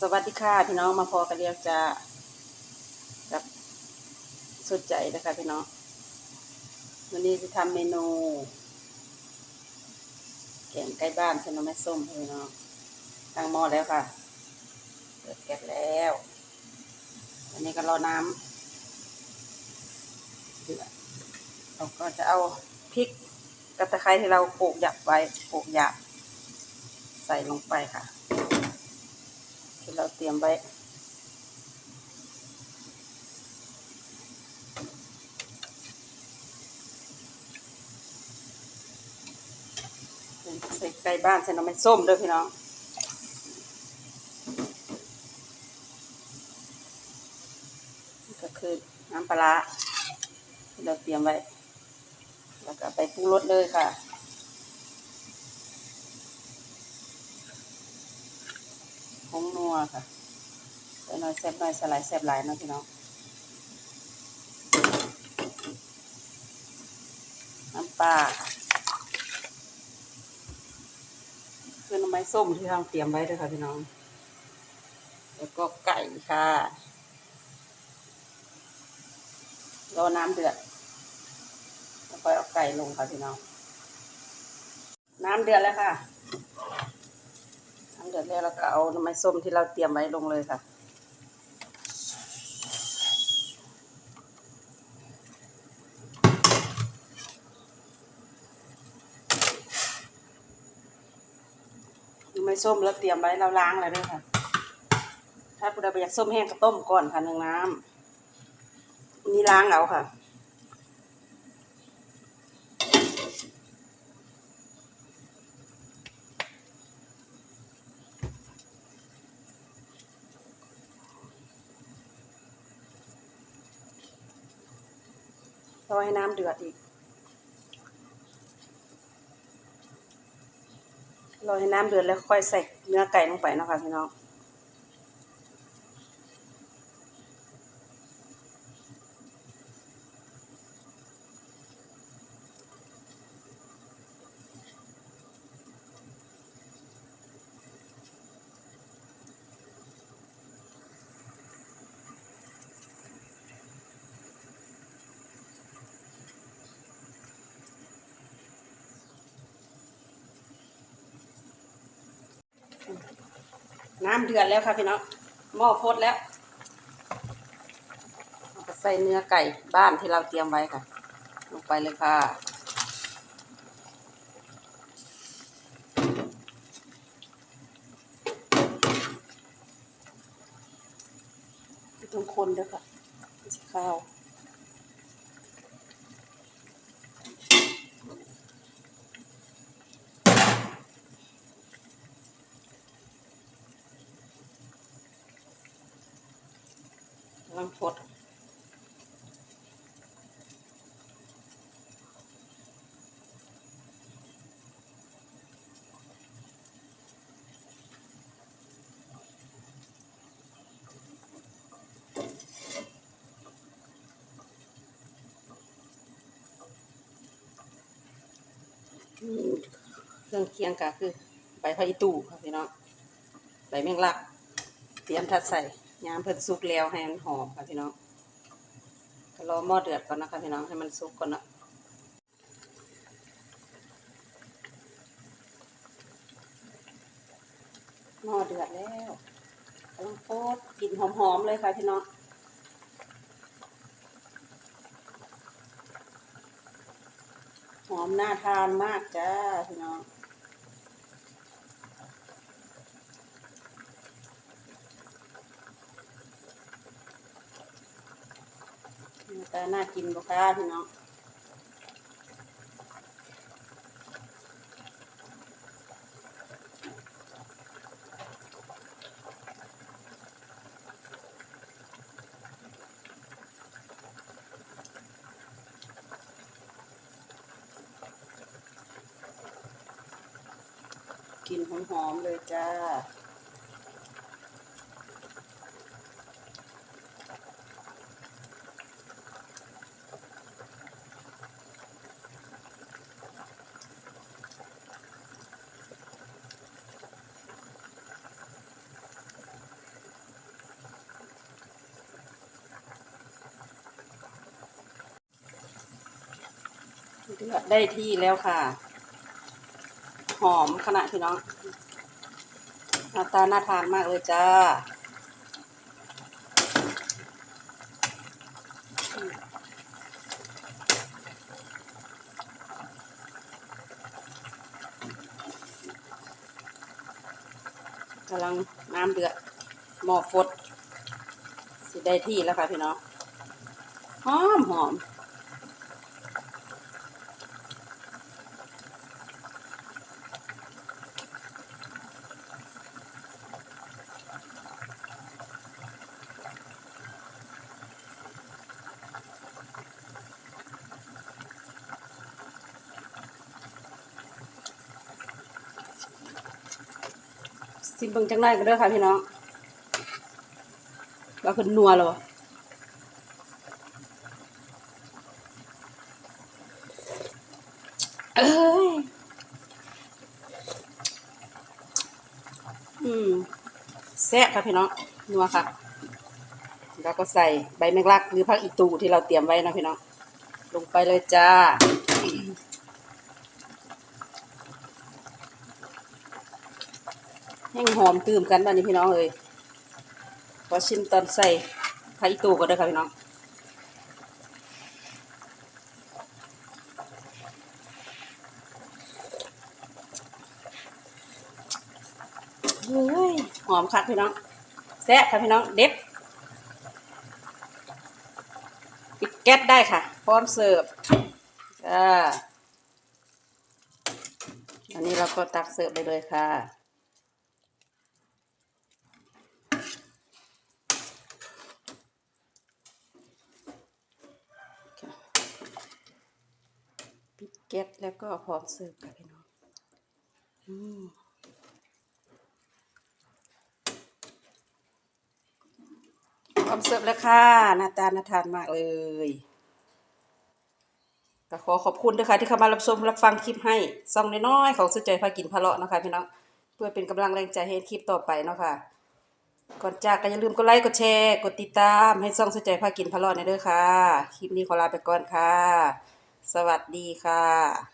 สวัสดีค่ะพี่น้องมาพอกันเรียกจะกับสุดใจนะคะพี่น้องวันนี้จะทำเมนูแกงไก่บ้านใช่ไหมแม่ส้มพี่น้องตั้งหม้อแล้วค่ะเปิดแก๊สแล้วอันนี้ก็รอน้ำเดือดเราก็จะเอาพริกกระตะไคร้ที่เราโขลกหยับไว้โขลกหยับใส่ลงไปค่ะ ที่เราเตรียมไว้ ใส่ไก่บ้านใส่น้ำมันส้มด้วยพี่น้องก็คือน้ำปลาร้าที่เราเตรียมไว้ แล้วก็ไปปรุงรสเลยค่ะ งนัวค่ะใส่หน่อยแซ่บหน่อยสไลด์แซ่บหลายนะพี่น้องน้ำปลาคือน้ำไม้ส้มที่เราเตรียมไว้ด้วยค่ะพี่น้อง แล้วก็ไก่ค่ะรอน้ำเดือดแล้วก็เอาไก่ลงค่ะพี่น้อง น้ำเดือดแล้วค่ะ เดือดแล้วเราก็เอาน้ำไม้ส้มที่เราเตรียมไว้ลงเลยค่ะ น้ำไม้ส้มเราเตรียมไว้เราล้างแล้วด้วยค่ะ ถ้าผู้ใดอยากส้มแห้งก็ต้มก่อนค่ะหนึ่งน้ำนี่ล้างเอาค่ะ อให้น้ำเดือดอีก รอให้น้ำเดือดแล้วค่อยใส่เนื้อไก่ลงไปนะคะพี่น้อง น้ำเดือดแล้วค่ะพี่น้องหม้อฟดแล้วใส่เนื้อไก่บ้านที่เราเตรียมไว้ค่ะ ลงไปเลยค่ะทุกคนด้วยค่ะข้าว กำลังฟดเครื่องเคียงก็คือใบพะอีตู่ค่ะพี่น้องใบแมงลัก เตรียมทัดใส่ ยามเพิ่นสุกแล้วให้มันหอมค่ะพี่น้องก็รอหม้อเดือดก่อนนะคะพี่น้องให้มันสุกก่อนนะหม้อเดือดแล้วกำลังโคตรกลิ่นหอมๆเลยค่ะพี่น้องหอมน่าทานมากจ้าพี่น้อง หน้า ตาน่ากินบ่ค่ะพี่น้องกินหอมๆเลยจ้า เดือดได้ที่แล้วค่ะ หอมขนาดพี่น้องหน้าตาน่าทานมากเลยจ้ากำลังน้ำเดือดหม้อฟดสิได้ที่แล้วค่ะพี่น้องหอมหอม สิเบิ่งจังไรกันเด้อค่ะพี่น้องว่าเพิ่นนัวแล้วเอ้ยอืมแซ่บค่ะพี่น้องนัวค่ะ แล้วก็ใส่ใบแมงลักหรือผักอีตูที่เราเตรียมไว้นะพี่น้องลงไปเลยจ้า แห้งหอมตื่มกันบ้านนี้พี่น้องเอ้ยขอชิมตอนใส่ไข่ตูก็ได้ค่ะพี่น้องเฮ้ยหอมคักพี่น้องแซ่บค่ะพี่น้องเด็ดปิดแก๊สได้ค่ะ พร้อมเสิร์ฟอ่าอันนี้เราก็ตักเสิร์ฟได้เลยค่ะ ก๊สแล้วก็พร้อมเสิร์ฟค่ะพี่น้องอืมพร้อมเสิร์ฟแล้วค่ะหน้าตาน่าทานมากเลยก็ขอขอบคุณด้วยค่ะที่เข้ามารับชมรับฟังคลิปให้ซ่องน้อยๆของสุดใจพากินพะเลาะนะคะพี่น้องเพื่อเป็นกำลังแรงใจให้คลิปต่อไปเนาะค่ะก่อนจากก็อย่าลืมกดไลค์กดแชร์ กดติดตามให้ซ่องสนใจพากินพะรอดในเด้อค่ะ คลิปนี้ขอลาไปก่อนค่ะ สวัสดีค่ะ